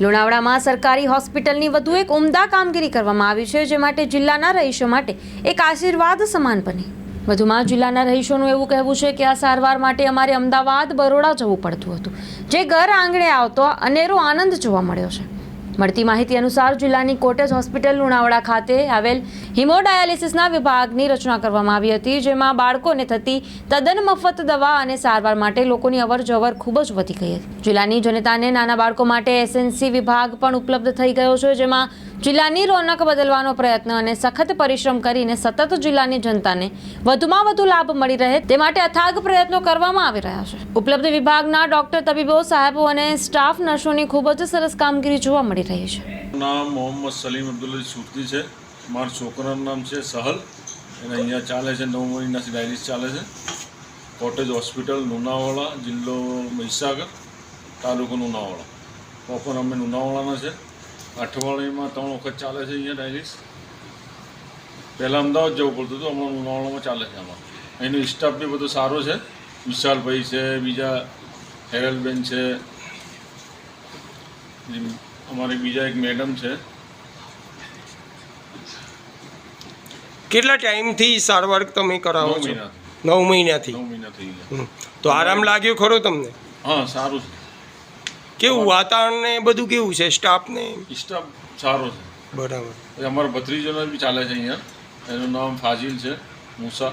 લુણાવાડામાં સરકારી હોસ્પિટલની વધુ એક ઉમદા કામગીરી કરવામાં આવી છે, જે માટે જિલ્લાના રહીશો માટે એક આશીર્વાદ સમાન બની. વધુમાં જિલ્લાના રહીશોનું એવું કહેવું છે કે આ સારવાર માટે અમારે અમદાવાદ, બરોડા જવું પડતું હતું. જે ઘર આંગણે આવતો અનેરો આનંદ જોવા મળ્યો છે. મળતી માહિતી અનુસાર જિલ્લાની કોટેજ હોસ્પિટલ લુણાવાડા ખાતે આવેલ હિમોડાયાલિસિસના વિભાગની રચના કરવામાં આવી હતી, જેમાં બાળકોને થતી તદ્દન મફત દવા અને સારવાર માટે લોકોની અવરજવર ખૂબ જ વધી ગઈ હતી. જિલ્લાની જનતાને નાના બાળકો માટે એસએનસી વિભાગ પણ ઉપલબ્ધ થઈ ગયો છે, જેમાં જિલ્લાની રોનક બદલવાનો પ્રયત્ન અને સખત પરિશ્રમ કરીને સતત જિલ્લાની જનતાને વધુમાં વધુ લાભ મળી રહે તે માટે અથાગ પ્રયત્નો કરવામાં આવી રહ્યા છે. ઉપલબ્ધ વિભાગના ડોક્ટર તબીબો, સાહેબો અને સ્ટાફ નર્સોની ખૂબ જ સરસ કામગીરી જોવા મળી રહી છે. નામ મોહમ્મદ સલીમ અબ્દુલ્લા સુરતી છે. મારા છોકરાનું નામ છે સહલ. એને અહીંયા ચાલે છે, નવ મહિનાથી ડાયાલિસ ચાલે છે. કોટેજ હોસ્પિટલ લુણાવાડા જિલ્લો મહીસાગર તાલુકો લુણાવાડા પ્રોપર અમે લુણાવાડાના છે. અઠવાડિયામાં ત્રણ વખત ચાલે છે અહીંયા ડાયાલિસ. પહેલાં અમદાવાદ જવું પડતું હતું, હમણાં લુણાવાડામાં ચાલે છે આમાં. અહીંનો સ્ટાફ બી બધો સારો છે. વિશાલભાઈ છે, બીજા હેરલબેન છે. અમારી બીજા એક મેડમ છે. કેટલા ટાઈમથી સારવાર તમે કરાવો છો? નવ મહિનાથી. તો આરામ લાગ્યો ખરો તમને? હા સારું કેવું વાતાવરણ ને બધું કેવું છે? સ્ટાફ ને સ્ટાફ સારો છે. બરાબર. અમારો અમારા બી ચાલે છે અહીંયા. એનું નામ ફાજિલ છે મૂસા.